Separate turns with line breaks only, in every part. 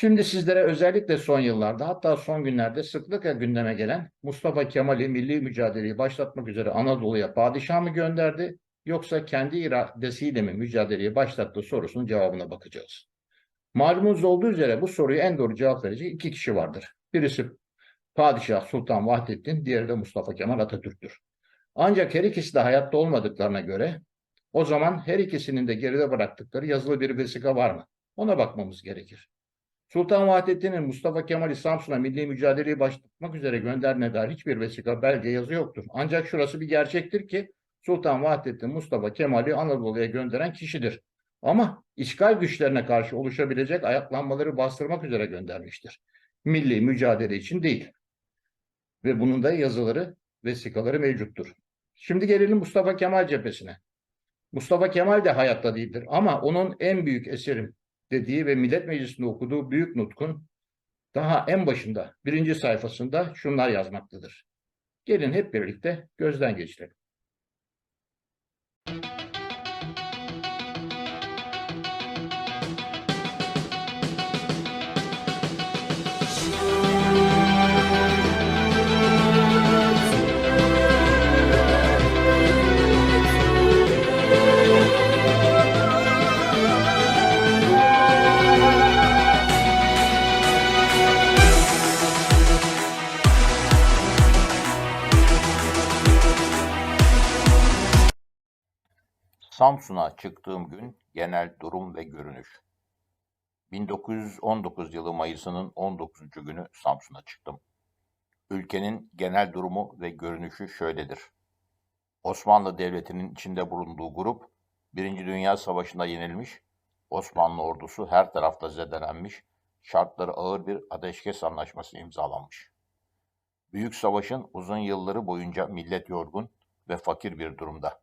Şimdi sizlere özellikle son yıllarda hatta son günlerde sıklıkla gündeme gelen Mustafa Kemal'i milli mücadeleyi başlatmak üzere Anadolu'ya padişah mı gönderdi yoksa kendi iradesiyle mi mücadeleyi başlattı sorusunun cevabına bakacağız. Malumunuz olduğu üzere bu soruyu en doğru cevap verecek iki kişi vardır. Birisi Padişah Sultan Vahdettin, diğeri de Mustafa Kemal Atatürk'tür. Ancak her ikisi de hayatta olmadıklarına göre o zaman her ikisinin de geride bıraktıkları yazılı bir vesika var mı? Ona bakmamız gerekir. Sultan Vahdettin'in Mustafa Kemal'i Samsun'a milli mücadeleyi başlatmak üzere gönderdiğine dair hiçbir vesika, belge, yazı yoktur. Ancak şurası bir gerçektir ki Sultan Vahdettin Mustafa Kemal'i Anadolu'ya gönderen kişidir. Ama işgal güçlerine karşı oluşabilecek ayaklanmaları bastırmak üzere göndermiştir. Milli mücadele için değil. Ve bunun da yazıları, vesikaları mevcuttur. Şimdi gelelim Mustafa Kemal cephesine. Mustafa Kemal de hayatta değildir ama onun en büyük eserim dediği ve Millet Meclisi'nde okuduğu büyük nutkun daha en başında birinci sayfasında şunlar yazmaktadır. Gelin hep birlikte gözden geçirelim.
Samsun'a çıktığım gün genel durum ve görünüş. 1919 yılı Mayıs'ının 19. günü Samsun'a çıktım. Ülkenin genel durumu ve görünüşü şöyledir. Osmanlı Devleti'nin içinde bulunduğu grup, Birinci Dünya Savaşı'nda yenilmiş, Osmanlı ordusu her tarafta zedelenmiş, şartları ağır bir ateşkes anlaşması imzalanmış. Büyük savaşın uzun yılları boyunca millet yorgun ve fakir bir durumda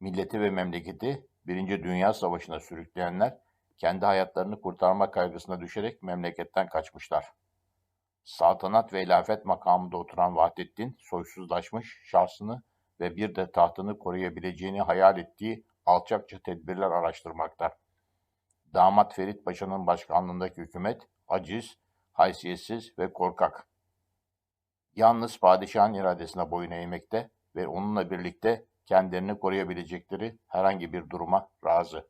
milleti ve memleketi Birinci Dünya Savaşı'na sürükleyenler kendi hayatlarını kurtarma kaygısına düşerek memleketten kaçmışlar. Saltanat ve ilafet makamında oturan Vahdettin soysuzlaşmış şahsını ve bir de tahtını koruyabileceğini hayal ettiği alçakça tedbirler araştırmakta. Damat Ferit Paşa'nın başkanlığındaki hükümet aciz, haysiyetsiz ve korkak. Yalnız padişahın iradesine boyun eğmekte ve onunla birlikte kendilerini koruyabilecekleri herhangi bir duruma razı.